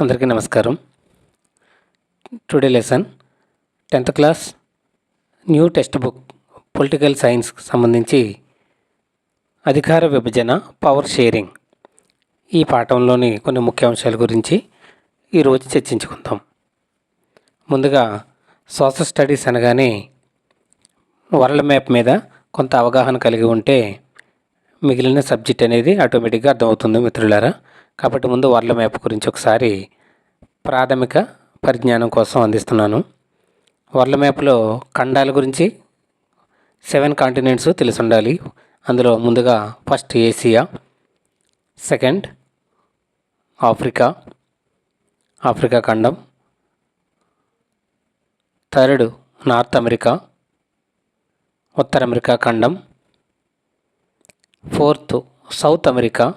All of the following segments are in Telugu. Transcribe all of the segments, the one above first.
అందరికీ నమస్కారం. Today lesson tenth class new text book political సైన్స్కి సంబంధించి అధికార విభజన పవర్ షేరింగ్ ఈ పాఠంలోని కొన్ని ముఖ్యాంశాల గురించి ఈరోజు చర్చించుకుందాం. ముందుగా సోషల్ స్టడీస్ అనగానే వరల్డ్ మ్యాప్ మీద కొంత అవగాహన కలిగి ఉంటే మిగిలిన సబ్జెక్ట్ అనేది ఆటోమేటిక్గా అర్థమవుతుంది మిత్రులారా. కాబట్టి ముందు వర్ల మ్యాప్ గురించి ఒకసారి ప్రాథమిక పరిజ్ఞానం కోసం అందిస్తున్నాను. వరల్డ్ మ్యాప్లో ఖండాల గురించి సెవెన్ కాంటినెంట్స్ తెలిసి ఉండాలి అందులో ముందుగా first Asia second Africa Africa ఖండం థర్డ్ నార్త్ అమెరికా ఉత్తర అమెరికా ఖండం ఫోర్త్ సౌత్ అమెరికా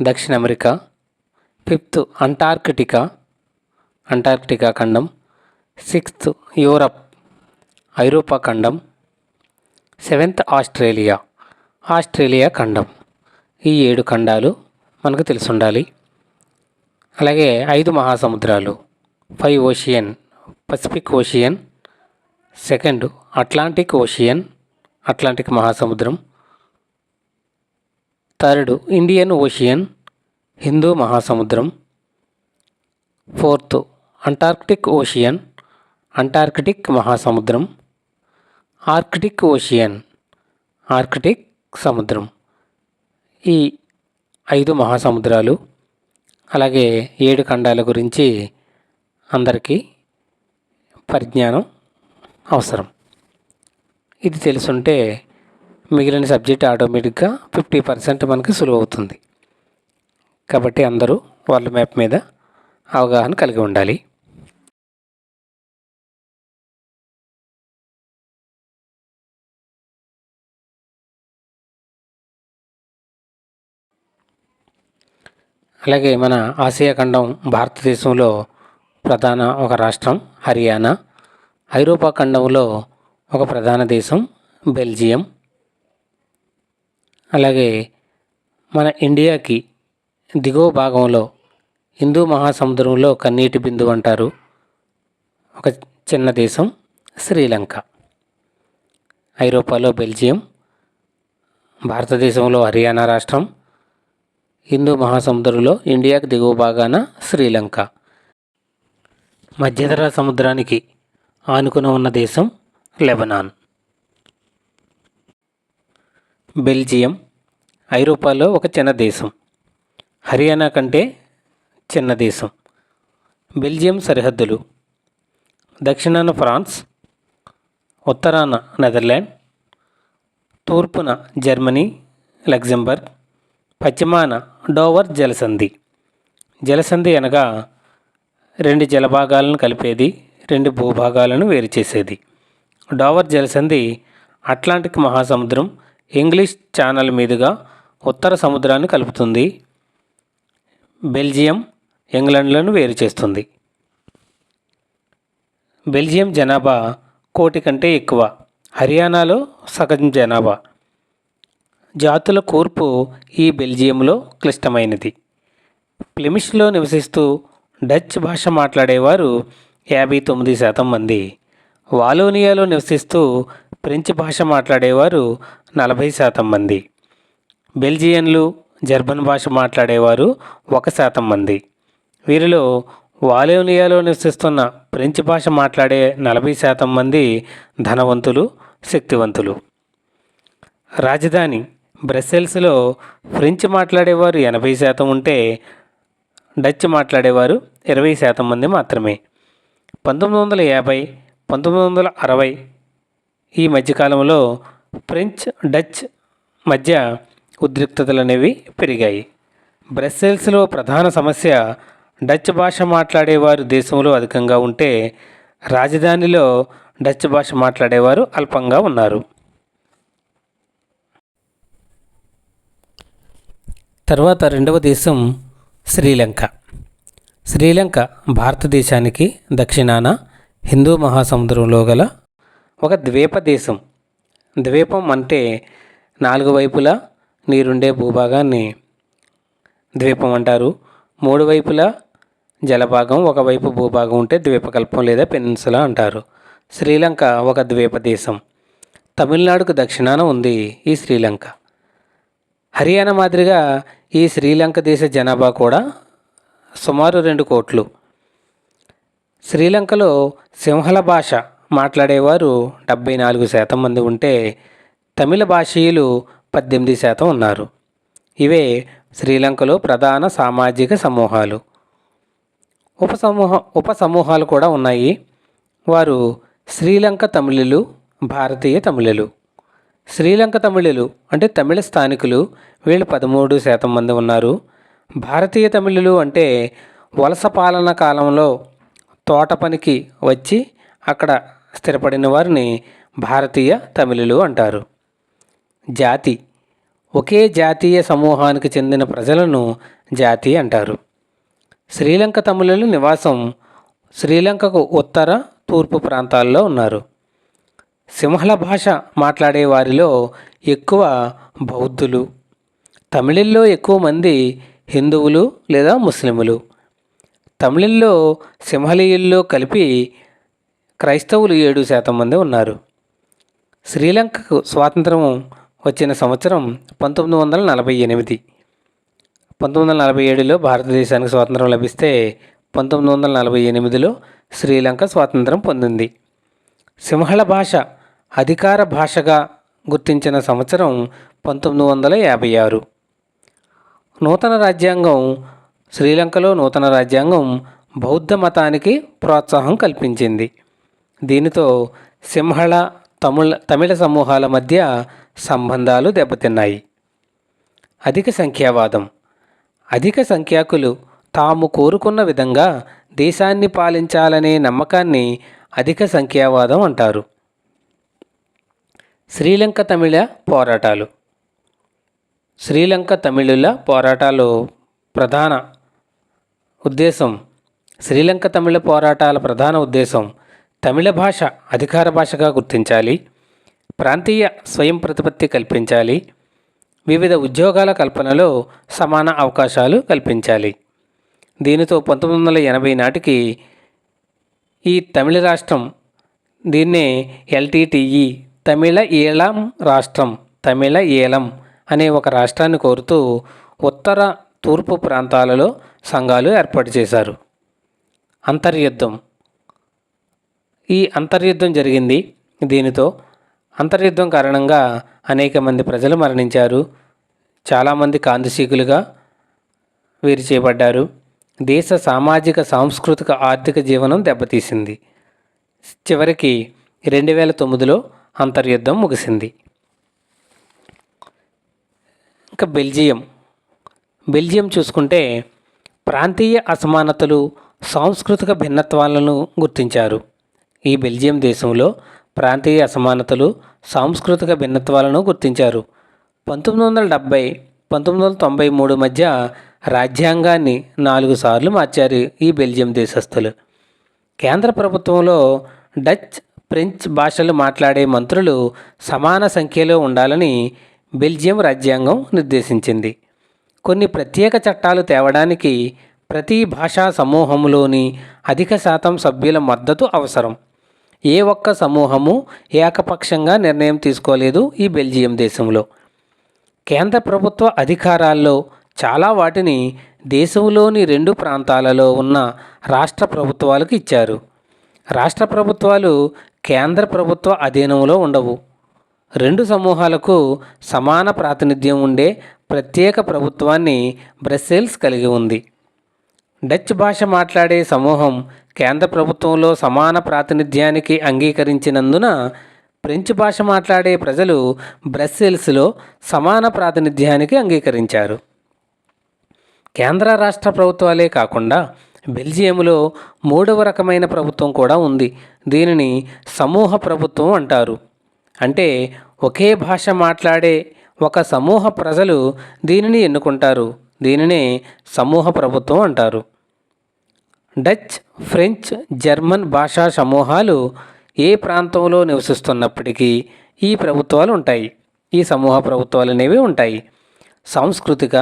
దక్షిణ అమెరికా ఫిఫ్త్ అంటార్కిటికా అంటార్కిటికా ఖండం సిక్స్త్ యూరప్ ఐరోపా ఖండం సెవెంత్ ఆస్ట్రేలియా ఆస్ట్రేలియా ఖండం. ఈ ఏడు ఖండాలు మనకు తెలిసి ఉండాలి అలాగే ఐదు మహాసముద్రాలు five ocean Pacific ocean second Atlantic ocean Atlantic మహాసముద్రం థర్డ్ ఇండియన్ ఓషియన్ హిందూ మహాసముద్రం ఫోర్త్ అంటార్క్టిక్ ఓషియన్ అంటార్కిటిక్ మహాసముద్రం ఆర్కిటిక్ ఓషియన్ ఆర్కిటిక్ సముద్రం ఈ ఐదు మహాసముద్రాలు అలాగే ఏడు ఖండాల గురించి అందరికీ పరిజ్ఞానం అవసరం. ఇది తెలుసుంటే మిగిలిన సబ్జెక్ట్ ఆటోమేటిక్గా ఫిఫ్టీ పర్సెంట్ మనకి సులువు అవుతుంది కాబట్టి అందరూ వరల్డ్ మ్యాప్ మీద అవగాహన కలిగి ఉండాలి. అలాగే మన ఆసియా ఖండం భారతదేశంలో ప్రధాన ఒక రాష్ట్రం హర్యానా. ఐరోపా ఖండంలో ఒక ప్రధాన దేశం బెల్జియం. అలాగే మన ఇండియాకి దిగువ భాగంలో హిందూ మహాసముద్రంలో కన్నీటి బిందువు అంటారు. ఒక చిన్న దేశం శ్రీలంక. ఐరోపాలో బెల్జియం భారతదేశంలో హర్యానా రాష్ట్రం హిందూ మహాసముద్రంలో ఇండియాకి దిగువ భాగాన శ్రీలంక. మధ్యధరా సముద్రానికి ఆనుకుని ఉన్న దేశం లెబనాన్. బెల్జియం ఐరోపాలో ఒక చిన్న దేశం. హర్యానా కంటే చిన్న దేశం. బెల్జియం సరిహద్దులు. దక్షిణాన ఫ్రాన్స్ ఉత్తరాన నెదర్లాండ్ తూర్పున జర్మనీ లగ్జంబర్గ్ పశ్చిమాన డోవర్ జలసంధి. జలసంధి అనగా రెండు జలభాగాలను కలిపేది రెండు భూభాగాలను వేరు చేసేది డోవర్ జలసంధి అట్లాంటిక్ మహాసముద్రం ఇంగ్లీష్ ఛానల్ మీదుగా ఉత్తర సముద్రాన్ని కలుపుతుంది. బెల్జియం ఇంగ్లాండ్లను వేరు చేస్తుంది. బెల్జియం జనాభా కోటి కంటే ఎక్కువ. హర్యానాలో సగం జనాభా. జాతుల కూర్పు ఈ బెల్జియంలో క్లిష్టమైనది. ప్లిమిష్లో నివసిస్తూ డచ్ భాష మాట్లాడేవారు యాభై తొమ్మిది శాతం మంది. వాలోనియాలో నివసిస్తూ ఫ్రెంచ్ భాష మాట్లాడేవారు నలభై శాతం మంది. బెల్జియన్లు జర్మన్ భాష మాట్లాడేవారు ఒక శాతం మంది. వీరిలో వాలోనియాలో నివసిస్తున్న ఫ్రెంచ్ భాష మాట్లాడే నలభై శాతం మంది ధనవంతులు శక్తివంతులు. రాజధాని బ్రసెల్స్లో ఫ్రెంచ్ మాట్లాడేవారు ఎనభై శాతం ఉంటే డచ్ మాట్లాడేవారు ఇరవై శాతం మంది మాత్రమే. పంతొమ్మిది వందల యాభై పంతొమ్మిది వందల అరవై ఈ మధ్యకాలంలో ఫ్రెంచ్ డచ్ మధ్య ఉద్రిక్తతలు అనేవి పెరిగాయి. బ్రస్సెల్స్లో ప్రధాన సమస్య డచ్ భాష మాట్లాడేవారు దేశంలో అధికంగా ఉంటే రాజధానిలో డచ్ భాష మాట్లాడేవారు అల్పంగా ఉన్నారు. తర్వాత రెండవ దేశం శ్రీలంక. శ్రీలంక భారతదేశానికి దక్షిణాన హిందూ మహాసముద్రంలో గల ఒక ద్వీప దేశం. ద్వీపం అంటే నాలుగు వైపులా నీరుండే భూభాగాన్ని ద్వీపం అంటారు. మూడు వైపులా జలభాగం ఒకవైపు భూభాగం ఉంటే ద్వీపకల్పం లేదా పెనిన్సులా అంటారు. శ్రీలంక ఒక ద్వీప దేశం. తమిళనాడుకు దక్షిణాన ఉంది ఈ శ్రీలంక. హర్యానా మాదిరిగా ఈ శ్రీలంక దేశ జనాభా కూడా సుమారు రెండు కోట్లు. శ్రీలంకలో సింహళ భాష మాట్లాడేవారు డెబ్బై నాలుగు శాతం మంది ఉంటే తమిళ భాషీయులు పద్దెనిమిది శాతం ఉన్నారు. ఇవే శ్రీలంకలో ప్రధాన సామాజిక సమూహాలు. ఉపసమూహ ఉపసమూహాలు కూడా ఉన్నాయి. వారు శ్రీలంక తమిళులు భారతీయ తమిళులు. శ్రీలంక తమిళులు అంటే తమిళ స్థానికులు వీళ్ళు పదమూడు శాతం మంది ఉన్నారు. భారతీయ తమిళులు అంటే వలస పాలన కాలంలో తోట పనికి వచ్చి అక్కడ స్థిరపడిన వారిని భారతీయ తమిళులు అంటారు. జాతి. ఒకే జాతీయ సమూహానికి చెందిన ప్రజలను జాతి అంటారు. శ్రీలంక తమిళుల నివాసం శ్రీలంకకు ఉత్తర తూర్పు ప్రాంతాల్లో ఉన్నారు. సింహళ భాష మాట్లాడే వారిలో ఎక్కువ బౌద్ధులు తమిళల్లో ఎక్కువ మంది హిందువులు లేదా ముస్లిములు. తమిళుల్లో సింహళీయుల్లో కలిపి క్రైస్తవులు ఏడు శాతం మంది ఉన్నారు. శ్రీలంకకు స్వాతంత్రం వచ్చిన సంవత్సరం పంతొమ్మిది వందల నలభై ఎనిమిది. పంతొమ్మిది వందల నలభై ఏడులో భారతదేశానికి స్వాతంత్రం లభిస్తే పంతొమ్మిది వందల నలభై ఎనిమిదిలో శ్రీలంక స్వాతంత్రం పొందింది. సింహళ భాష అధికార భాషగా గుర్తించిన సంవత్సరం పంతొమ్మిది వందల యాభై ఆరు. నూతన రాజ్యాంగం శ్రీలంకలో నూతన రాజ్యాంగం బౌద్ధ మతానికి ప్రోత్సాహం కల్పించింది. దీనితో సింహళ తమిళ తమిళ సమూహాల మధ్య సంబంధాలు దెబ్బతిన్నాయి. అధిక సంఖ్యావాదం. అధిక సంఖ్యాకులు తాము కోరుకున్న విధంగా దేశాన్ని పాలించాలనే నమ్మకాన్ని అధిక సంఖ్యావాదం అంటారు. శ్రీలంక తమిళ పోరాటాలు. శ్రీలంక తమిళుల పోరాటాలు ప్రధాన ఉద్దేశం. శ్రీలంక తమిళ పోరాటాల ప్రధాన ఉద్దేశం తమిళ భాష అధికార భాషగా గుర్తించాలి ప్రాంతీయ స్వయం ప్రతిపత్తి కల్పించాలి వివిధ ఉద్యోగాల కల్పనలో సమాన అవకాశాలు కల్పించాలి. దీనితో పంతొమ్మిది వందల ఎనభై నాటికి ఈ తమిళ రాష్ట్రం దీన్నే ఎల్టీటీఈ తమిళ ఈళం రాష్ట్రం తమిళ ఏలం అనే ఒక రాష్ట్రాన్ని కోరుతూ ఉత్తర తూర్పు ప్రాంతాలలో సంఘాలు ఏర్పాటు చేశారు. అంతర్యుద్ధం. ఈ అంతర్యుద్ధం జరిగింది. దీనితో అంతర్యుద్ధం కారణంగా అనేక మంది ప్రజలు మరణించారు. చాలామంది కాంతిశీకులుగా వీరు చేపడ్డారు. దేశ సామాజిక సాంస్కృతిక ఆర్థిక జీవనం దెబ్బతీసింది. చివరికి రెండు వేల తొమ్మిదిలో అంతర్యుద్ధం ముగిసింది. ఇంకా బెల్జియం. బెల్జియం చూసుకుంటే ప్రాంతీయ అసమానతలు సాంస్కృతిక భిన్నత్వాలను గుర్తించారు. ఈ బెల్జియం దేశంలో ప్రాంతీయ అసమానతలు సాంస్కృతిక భిన్నత్వాలను గుర్తించారు. పంతొమ్మిది వందల డెబ్భై పంతొమ్మిది వందల తొంభై మూడు మధ్య రాజ్యాంగాన్ని నాలుగు సార్లు మార్చారు ఈ బెల్జియం దేశస్థులు. కేంద్ర ప్రభుత్వంలో డచ్ ఫ్రెంచ్ భాషలు మాట్లాడే మంత్రులు సమాన సంఖ్యలో ఉండాలని బెల్జియం రాజ్యాంగం నిర్దేశించింది. కొన్ని ప్రత్యేక చట్టాలు తేవడానికి ప్రతి భాషా సమూహంలోని అధిక శాతం సభ్యుల మద్దతు అవసరం. ఏ ఒక్క సమూహము ఏకపక్షంగా నిర్ణయం తీసుకోలేదు ఈ బెల్జియం దేశంలో. కేంద్ర ప్రభుత్వ అధికారాల్లో చాలా వాటిని దేశంలోని రెండు ప్రాంతాలలో ఉన్న రాష్ట్ర ప్రభుత్వాలకు ఇచ్చారు. రాష్ట్ర ప్రభుత్వాలు కేంద్ర ప్రభుత్వ అధీనంలో ఉండవు. రెండు సమూహాలకు సమాన ప్రాతినిధ్యం ఉండే ప్రత్యేక ప్రభుత్వాన్ని బ్రస్సెల్స్ కలిగి ఉంది. డచ్ భాష మాట్లాడే సమూహం కేంద్ర ప్రభుత్వంలో సమాన ప్రాతినిధ్యానికి అంగీకరించినందున ఫ్రెంచ్ భాష మాట్లాడే ప్రజలు బ్రస్సెల్స్లో సమాన ప్రాతినిధ్యానికి అంగీకరించారు. కేంద్ర రాష్ట్ర ప్రభుత్వాలే కాకుండా బెల్జియంలో మూడవ రకమైన ప్రభుత్వం కూడా ఉంది. దీనిని సమూహ ప్రభుత్వం అంటారు. అంటే ఒకే భాష మాట్లాడే ఒక సమూహ ప్రజలు దీనిని ఎన్నుకుంటారు? దీనినే సమూహ ప్రభుత్వం అంటారు. డచ్ ఫ్రెంచ్ జర్మన్ భాషా సమూహాలు ఏ ప్రాంతంలో నివసిస్తున్నప్పటికీ ఈ ప్రభుత్వాలు ఉంటాయి. ఈ సమూహ ప్రభుత్వాలు అనేవి ఉంటాయి. సాంస్కృతిక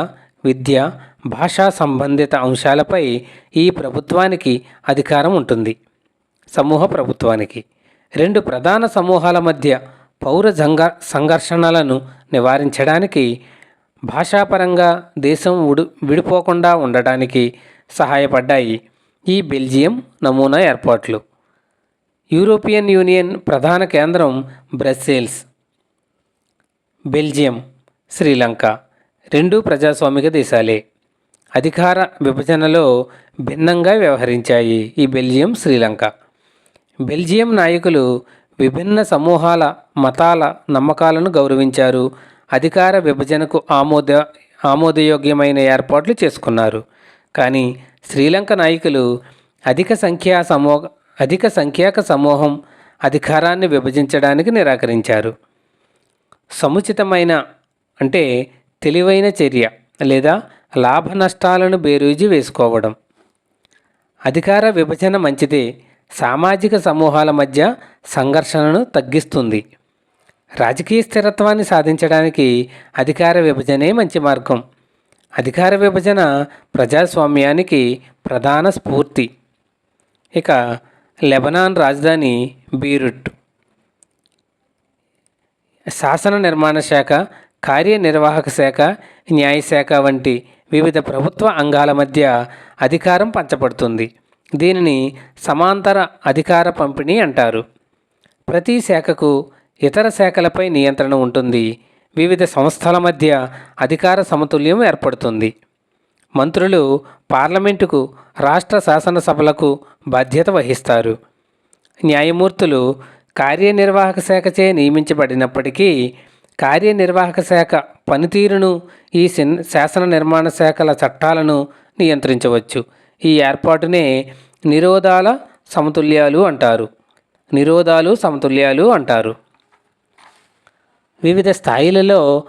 విద్య భాషా సంబంధిత అంశాలపై ఈ ప్రభుత్వానికి అధికారం ఉంటుంది. సమూహ ప్రభుత్వానికి. రెండు ప్రధాన సమూహాల మధ్య పౌర సంఘ సంఘర్షణలను నివారించడానికి భాషాపరంగా దేశం ఉడు విడిపోకుండా ఉండటానికి సహాయపడ్డాయి ఈ బెల్జియం నమూనా ఏర్పాట్లు. యూరోపియన్ యూనియన్ ప్రధాన కేంద్రం బ్రస్సెల్స్. బెల్జియం శ్రీలంక రెండు ప్రజాస్వామిక దేశాలే. అధికార విభజనలో భిన్నంగా వ్యవహరించాయి ఈ బెల్జియం శ్రీలంక. బెల్జియం నాయకులు విభిన్న సమూహాల మతాల నమ్మకాలను గౌరవించారు. అధికార విభజనకు ఆమోద ఆమోదయోగ్యమైన ఏర్పాట్లు చేసుకున్నారు. కానీ శ్రీలంక నాయకులు అధిక సంఖ్యా సమూహ అధిక సంఖ్యాక సమూహం అధికారాన్ని విభజించడానికి నిరాకరించారు. సముచితమైన అంటే తెలివైన చర్య లేదా లాభ నష్టాలను బేరీజు వేసుకోవడం. అధికార విభజన మంచిదే సామాజిక సమూహాల మధ్య సంఘర్షణను తగ్గిస్తుంది. రాజకీయ స్థిరత్వాన్ని సాధించడానికి అధికార విభజనే మంచి మార్గం. అధికార విభజన ప్రజాస్వామ్యానికి ప్రధాన స్ఫూర్తి. ఇక లెబనాన్ రాజధాని బీరుట్. శాసన నిర్మాణ శాఖ కార్యనిర్వాహక శాఖ న్యాయశాఖ వంటి వివిధ ప్రభుత్వ అంగాల మధ్య అధికారం పంచబడుతుంది. దీనిని సమాంతర అధికార పంపిణీ అంటారు. ప్రతి శాఖకు ఇతర శాఖలపై నియంత్రణ ఉంటుంది. వివిధ సంస్థల మధ్య అధికార సమతుల్యం ఏర్పడుతుంది. మంత్రులు పార్లమెంటుకు రాష్ట్ర శాసనసభలకు బాధ్యత వహిస్తారు. న్యాయమూర్తులు కార్యనిర్వాహక శాఖచే నియమించబడినప్పటికీ కార్యనిర్వాహక శాఖ పనితీరును ఈ సిన్ శాసన నిర్మాణ శాఖల చట్టాలను నియంత్రించవచ్చు. ఈ ఏర్పాటునే నిరోధాల సమతుల్యాలు అంటారు. నిరోధాలు సమతుల్యాలు అంటారు. వివిధ స్థాయిలలో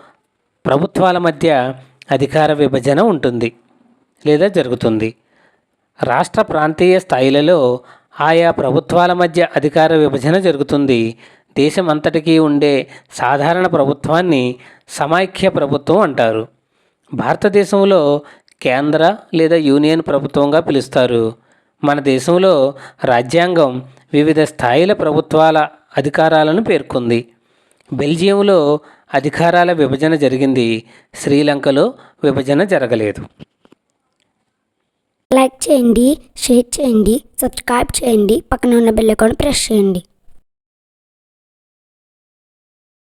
ప్రభుత్వాల మధ్య అధికార విభజన ఉంటుంది లేదా జరుగుతుంది. రాష్ట్ర ప్రాంతీయ స్థాయిలలో ఆయా ప్రభుత్వాల మధ్య అధికార విభజన జరుగుతుంది. దేశం అంతటికీ ఉండే సాధారణ ప్రభుత్వాన్ని సమైక్య ప్రభుత్వం అంటారు. భారతదేశంలో కేంద్ర లేదా యూనియన్ ప్రభుత్వంగా పిలుస్తారు. మన దేశంలో రాజ్యాంగం వివిధ స్థాయిల ప్రభుత్వాల అధికారాలను పేర్కొంది. బెల్జియంలో అధికారాల విభజన జరిగింది. శ్రీలంకలో విభజన జరగలేదు. లైక్ చేయండి షేర్ చేయండి సబ్స్క్రైబ్ చేయండి పక్కన ఉన్న బెల్ ఐకాన్ ప్రెస్ చేయండి.